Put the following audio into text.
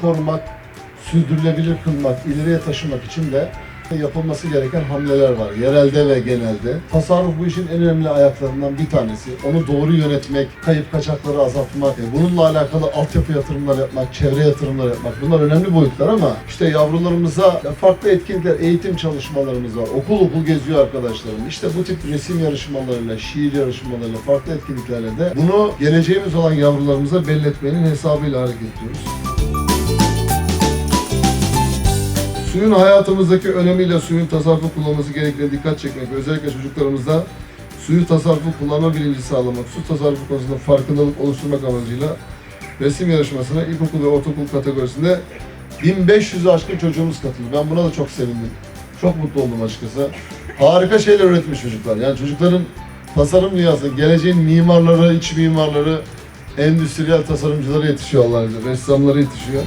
korumak, sürdürülebilir kılmak, ileriye taşımak için de yapılması gereken hamleler var. Yerelde ve genelde. Tasarruf bu işin en önemli ayaklarından bir tanesi. Onu doğru yönetmek, kayıp kaçakları azaltmak, e, bununla alakalı altyapı yatırımları yapmak, çevre yatırımları yapmak. Bunlar önemli boyutlar ama işte yavrularımıza farklı etkinlikler, eğitim çalışmalarımız var. Okul okul geziyor arkadaşlarım. İşte bu tip resim yarışmalarıyla, şiir yarışmalarıyla, farklı etkinliklerle de bunu geleceğimiz olan yavrularımıza belli etmenin hesabıyla hareket ediyoruz. Suyun hayatımızdaki önemiyle suyun tasarrufu kullanılması gerektiğine dikkat çekmek ve özellikle çocuklarımızda suyu tasarrufu kullanma bilinci sağlamak, su tasarrufu konusunda farkındalık oluşturmak amacıyla resim yarışmasına ilkokul ve ortaokul kategorisinde 1500'ü aşkın çocuğumuz katıldı. Ben buna da çok sevindim. Çok mutlu oldum açıkçası. Harika şeyler üretmiş çocuklar. Yani çocukların tasarım dünyası, geleceğin mimarları, iç mimarları, endüstriyel tasarımcıları yetişiyor Allah'ın. Ressamları yetişiyor.